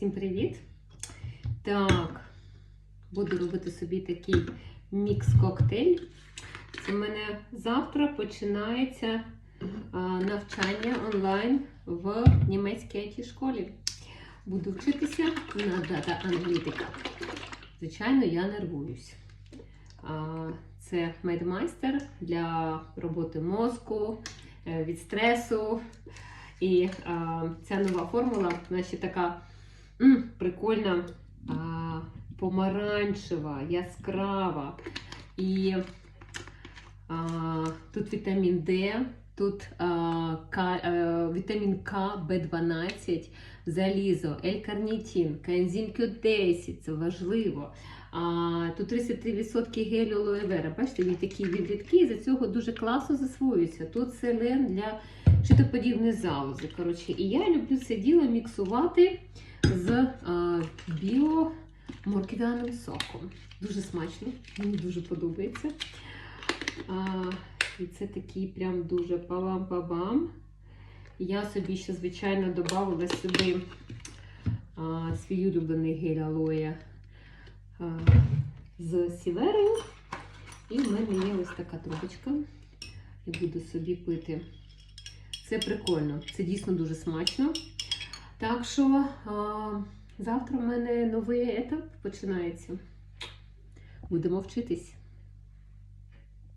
Всім привіт! Так, буду робити собі такий мікс-коктейль. В мене завтра починається навчання онлайн в німецькій it школі. Буду вчитися на дата аналітика. Звичайно, я нервуюсь. Це медмайстер для роботи мозку, е, від стресу. І ця нова формула, вона ще така м, прикольна, а, помаранчева, яскрава. І а, тут вітамін Д, тут а, К, а, вітамін К, Б12, залізо, L-карнітин, коензим Q10, це важливо. А, тут 33% гелю алоe вера. Бачите, він такий він рідкий, за цього дуже класно засвоюється. Тут селен для щитоподібної залози. Коротше, і я люблю це діло міксувати з а, біоморквяним соком. Дуже смачно, мені дуже подобається. А, і це такий прям дуже палам-пабам. Я собі ще, звичайно, додавала сюди а, свій улюблений гель алоє а, з сіверою. І в мене є ось така трубочка. Я буду собі пити. Це прикольно, це дійсно дуже смачно. Так що а, завтра в мене новий етап починається. Будемо вчитись.